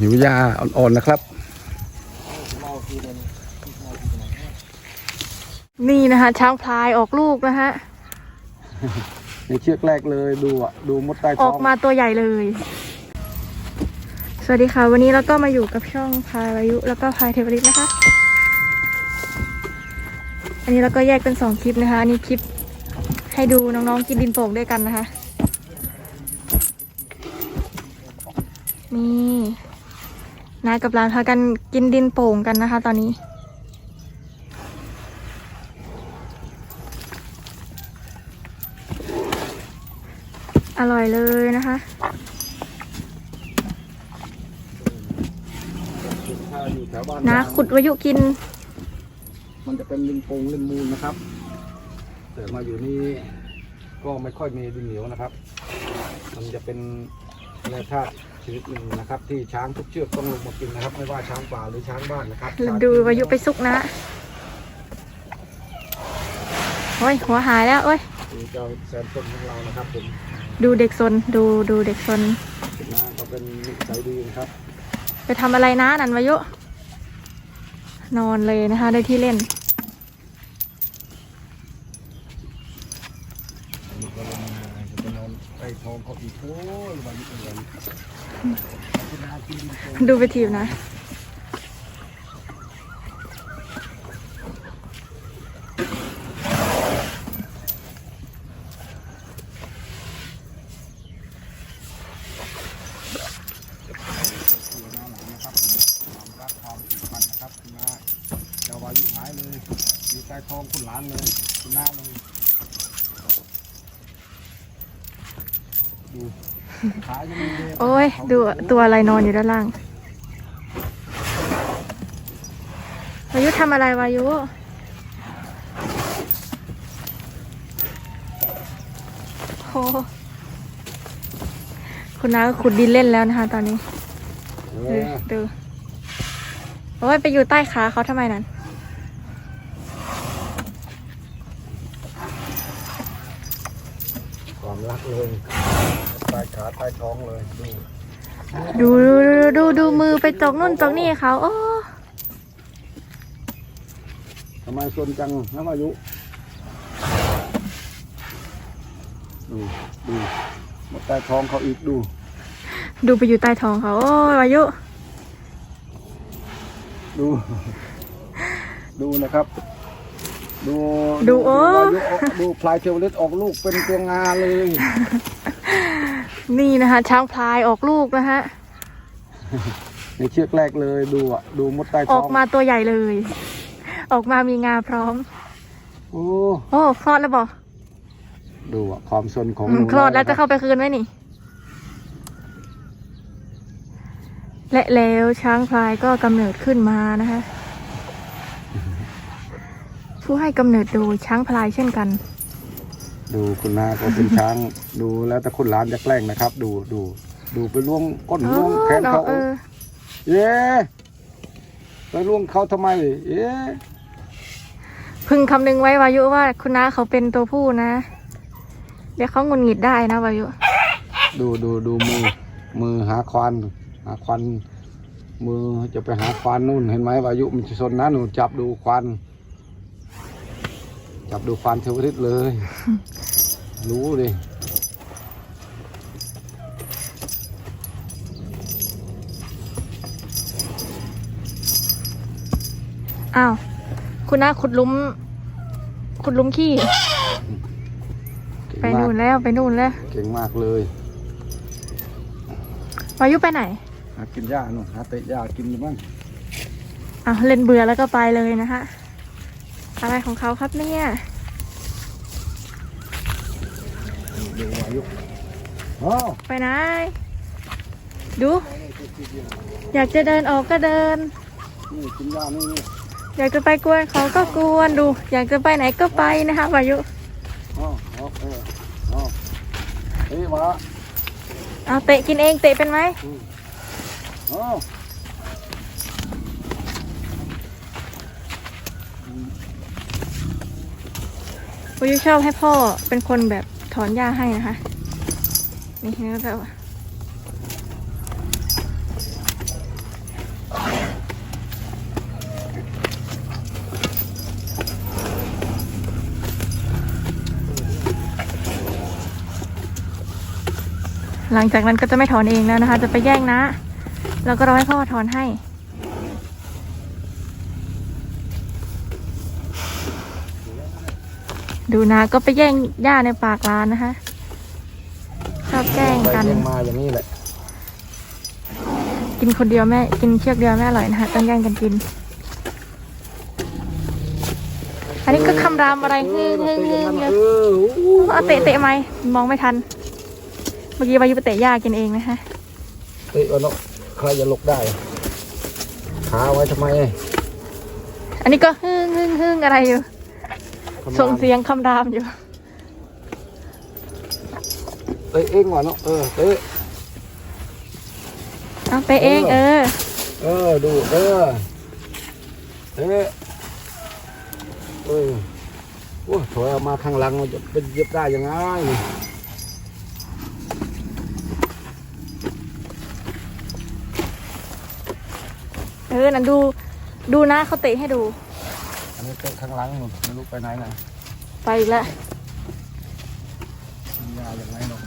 หิวยาอ่อนๆนะครับ นี่นะคะ ช้างพลายออกลูกนะฮะในเชือกแรกเลยดูอะดูมดใต้อท้ออกงมาตัวใหญ่เลย สวัสดีค่ะ วันนี้เราก็มาอยู่กับช่องพายวายุแล้วก็พายเทวริตนะคะ อันนี้เราก็แยกเป็นสองคลิปนะคะอันนี้คลิปให้ดูน้องๆกินดินโป่งด้วยกันนะคะนี่ นายกับหลานพากันกินดินโป่งกันนะคะ ตอนนี้อร่อยเลยนะคะถ้าอยู่แถวบ้านนะขุดวายุกิน มันจะเป็นลิงโปงลิงมูลนะครับ แต่มาอยู่นี่ก็ไม่ค่อยมีดินเหนียวนะครับ มันจะเป็นแร่ธาตุ ชนิดหนึ่งนะครับ ที่ช้างทุกเชือกต้องลงมากินนะครับ ไม่ว่าช้างป่าหรือช้างบ้านนะครับช้งดูวายุไปซุกนะโอ้ยหัวหายแล้วโอ้ยคือเจ้าแซมต้นของเรานะครับผมดูเด็กซนดูดูเด็กซนเป็นน้าก็เป็นนิสัยดีนะครับ ไปทำอะไรนะนันวายุนอนเลยนะคะได้ที่เล่นอันนี้ก็ลงมา จะไปนอนใต้ท้องเขาอีกโอ้ยวันนี้เป็นวันคุณอากินดินโป่งดูไปทีมนะอยู่หน้าหลังนะครับผมความรักความผูกพันนะครับคุณน้าเจ้าวายุหายเลย อยู่ใต้ท้องคุณหลานเลย คุณน้าเลยดูขายังมีเลย โอ้ยดูตัวอะไรนอนอยู่ด้านล่างวายุทำอะไรวายุโอ้คุณน้าก็ขุดดินเล่นแล้วนะคะ ตอนนี้เอดูอดูโอ้ยไปอยู่ใต้ขาเขาทำไมนั้นความรักเลย ใต้ขาใต้ท้องเลยดูดูดูดูดูมือไปจกนู่นจกนี่เขาโอ้ทำไมสนจังน้ำอายุดูดูหมดใต้ท้องเขาอีกดู ดูไปอยู่ใต้ท้องเขาโอ้ยอายุ ดู ดูนะครับ ดูดูโอ้วายุออกดูพลายเชลเลตออกลูกเป็นตัวงาเลย นี่นะคะ ช้างพลายออกลูกนะคะในเชือกแรกเลยดูอะดูมดใต้อท้ออกงมาตัวใหญ่เลย ออกมามีงาพร้อม โอ้โอ้คลอดแล้วบอกดูอะความสนของอืมหนูคลอดแล้วจะน้ยนเข้าไปคืนไหมนี่ และแล้วช้างพลายก็กำเนิดขึ้นมานะคะ ผู้ให้กำเนิดโดยช้างพลายเช่นกัน ดูคุณนาก็เป็นช้าง ดูแล้วแต่คุณหลานจะแกล้งนะครับ ดูดูดูไปล่วงก้นอ๋อล่วงแขนเนาะเขาเออเย้ไปล่วงเขาทำไมเย้พึงคำนึงไว้วายุว่าคุณน้าเขาเป็นตัวผู้นะ เดี๋ยวเขาหงุนหงิดได้นะวายุ ดูดูดูมือ มือหาควานหาควานมือจะไปหาควานนู่นเห็นไหมวายุมันจะสนนะหนูจับดูควาน จับดูควานเทวริตเลย รู้ดิอ้าว คุณน้าขุดหลุมขุดหลุมขี้เก่งไปมานู่กนแล้วไปนู่นแล้วเก่งมากเลยวายุไปไหนหากินหญ้าหนูหาเตะหญ้ากินหรือมั้งอ้าวเล่นเบื่อแล้วก็ไปเลยนะคะอะไรของเขาครับเนี่ย ดูวายุอ๋อไปไหน ดู อยากจะเดินออกก็เดิน นี่กินหญ้านี่นี่อยากจะไปกวนเขาก็กวนดู อยากจะไปไหนก็ไปนะคะวายุอ๋ออ๋อเอออ๋อเอ้ยมาเอาเตะกินเองเตะเป็นไหมอ๋อวายุชอบให้พ่อเป็นคนแบบถ ถอนหญ้าให้นะคะ นี่นะก็หลังจากนั้นก็จะไม่ถอนเองแล้วนะคะ จะไปแย่งนะ แล้วก็รอให้พ่อถอนให้ ดูนะก็ไปแย่งหญ้าในปากร้านนะคะชอบแกล้งไปกันเลี้ยงมาอย่างนี้แหละ กินคนเดียวแม่ กินเชือกเดียวแม่อร่อยนะคะต้องแย่งกันกิน อันนี้ก็คำรามอะไรเงื้อเงื้อเงื้อเงื้อเออโอ้โหเอาเตะเตะไหมมองไม่ทัน เมื่อกี้วายุไปเตะหญ้ากินเองนะคะเตะเอาเนาะใครจะหลบได้ขาไว้ทำไม อันนี้ก็ฮึ่งฮึ่งฮึ่งอะไรอยู่ ส่งเสียงคำรามอยู่ เตะเองว่ะเนาะเออเตะเอาเตะเองเออ เออดูเออเตะเออโอ้ถอยออกมาข้างหลังมันจะเป็นเย็บได้ยังไงนี่เออนั่นดู ดูนะเขาเตะให้ดู อันนี้เตะข้างหลังนู่นไม่รู้ไปไหนนะไปอีกแล้วกินยาอย่างไรเนาะ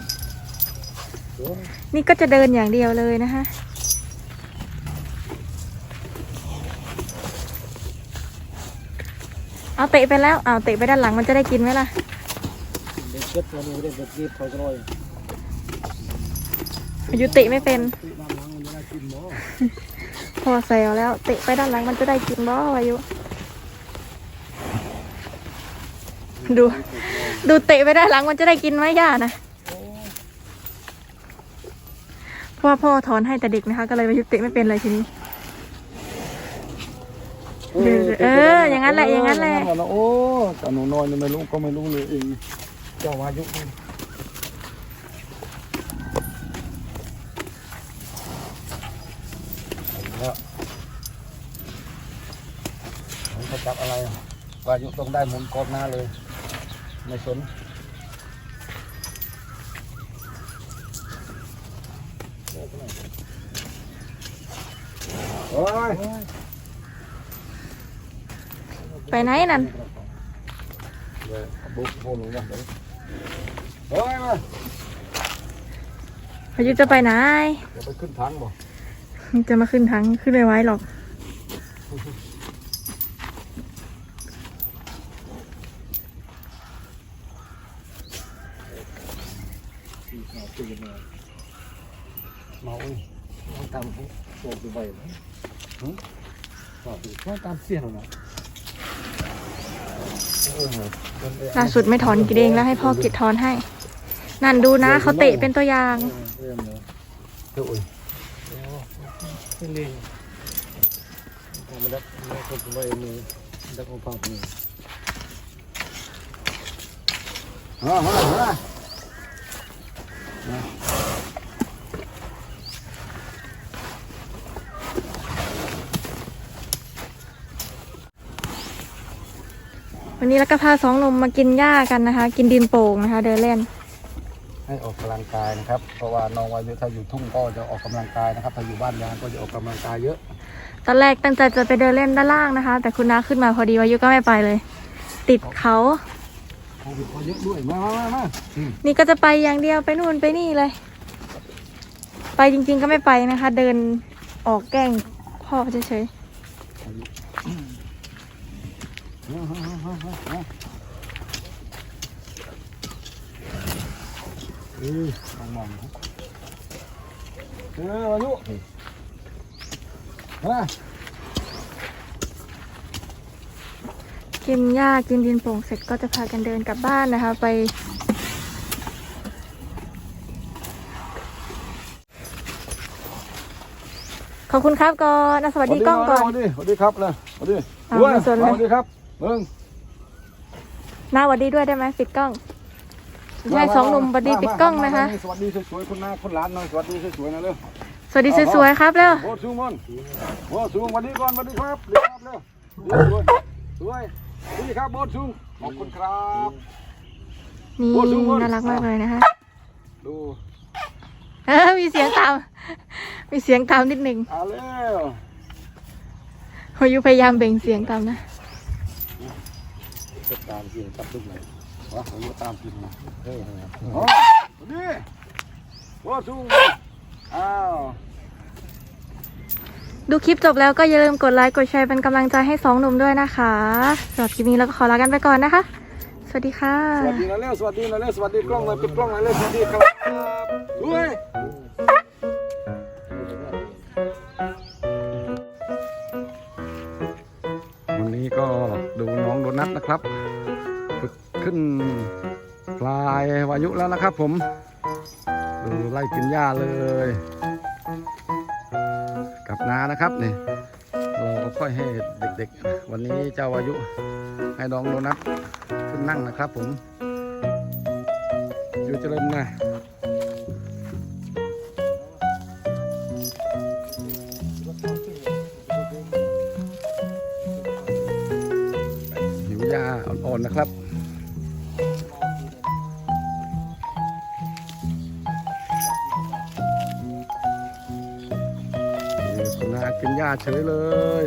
โอ้ยนี่ก็จะเดินอย่างเดียวเลยนะคะเอาเตะไปแล้วเอาเตะไปด้านหลังมันจะได้กินไหมล่ะ เด็กเจ็บตัวนี้เด็กเด็กเจ็บเขาจะรอยอายุเตะไม่เป็น ตีน้ำหลังมันจะได้กินบ่พอแซวแล้ว เตะไปด้านหลังมันจะได้กินบ่วายุ ดู ดูเตะไปด้านหลังมันจะได้กินไหมย่านะเพราะว่าพ่อถอนให้แต่เด็กนะคะ ก็เลยวายุเตะไม่เป็นเลยทีนี้เออ อย่างนั้นแหละ อย่างนั้นแหละโอ้แต่หนูน้อยนี่ไม่รู้ก็ไม่รู้เลยเองเจ้าวายุนี่แล้วผมจะจับอะไรอะวายุต้องได้หมุนกรอบหน้าเลย ไม่สนโอ้ยไปไหนนั่นเดี๋ยวเอาบุกโบนลงมาเดี๋ยวเฮ้ยมาวายุจะไปไหนเดี๋ยวไปขึ้นถังบ่จะมาขึ้นทั้งขึ้นไม่ไหวหรอก เมาอุ้ยต้องตามเขาโบกดูใบไหมหืมต้องตามเสี้ยนหรอนะโอ้โหเป็นไปล่าสุดไม่ถอนกินเองแล้วให้พ่อกิดถอนให้ นั่นดูนะเขาเตะเป็นตัวอย่างเริ่มเลยเดี๋ยวอุ้ยเป็นลิงผมไม่ได้ไม่ได้คนไปมือได้คนฟังมือฮะฮะฮะ วันนี้แล้วก็พาสองหนุ่มมากินหญ้ากันนะคะ กินดินโป่งนะคะ เดินเล่น ให้ออกกำลังกายนะครับ เพราะว่าน้องวายุถ้าอยู่ทุ่งก็จะออกกำลังกายนะครับ ถ้าอยู่บ้านยางก็จะออกกำลังกายเยอะ ตอนแรกตั้งใจจะไปเดินเล่นด้านล่างนะคะ แต่คุณน้าขึ้นมาพอดีวายุก็ไม่ไปเลย ติดเขา โควิดก็เยอะด้วย มามามามาอืมนี่ก็จะไปอย่างเดียวไปนู่นไปนี่เลย ไปจริง ๆก็ไม่ไปนะคะ เดินออกแกล้งพ่อเฉยเออมองมองเออวายุมา กินหญ้ากินดินโป่งเสร็จก็จะพากันเดินกลับบ้านนะคะ ไป ขอบคุณครับก่อนนะสวัสดีกล้องก่อน สวัสดีสวัสดีครับเลยสวัสดีอ้าวด้วยไม่สนเลยสวัสดีครับเบิ้งหน้าสวัสดีด้วยได้ไหมปิดกล้องให้สองหนุ่มสวัสดีปิดกล้องนะคะ สวัสดีสวยๆคุณน้าคุณหลานหน่อยสวัสดีสวยๆนะเร็วสวัสดีสวยๆครับเร็วโอ้สูงมันโอ้สูงสวัสดีก่อนสวัสดีครับสวัสดีครับเร็วเร็วสวยสวย สวัสดีครับโบสสูงขอบคุณครับนี่โอ้สูงมากน่ารักมากเลยนะคะดูเออมีเสียงตาม มีเสียงตามนิดหนึ่งเอาเร็วพายุพยายามเบ่งเสียงตามนะจะตามกินกับลูกไหนวะผมจะตามกินมาเฮ้ยอ๋อสวัสดีโอ้สูงอ้าว ดูคลิปจบแล้วก็อย่าลืมกดไลค์กดแชร์เป็นกำลังใจให้สองหนุ่มด้วยนะคะสำหรับคลิปนี้เราก็ขอลากันไปก่อนนะคะ สวัสดีค่ะ สวัสดีนะเร็วสวัสดีนะเร็วสวัสดีกล้องเลยปิดกล้องเลยเร็วสวัสดีครับด้วยวันนี้ก็ดูน้องโดนัทนะครับ ฝึกขึ้นปลายวายุแล้วนะครับผม ดูไล่กินหญ้าเลย กับนานะครับนี่เราก็ค่อยให้เด็กๆ วันนี้เจ้าวายุให้น้องโดนัทขึ้นนั่งนะครับผม อยู่เจริญนะหิวหญ้าอ่อนๆนะครับ เฉยเลย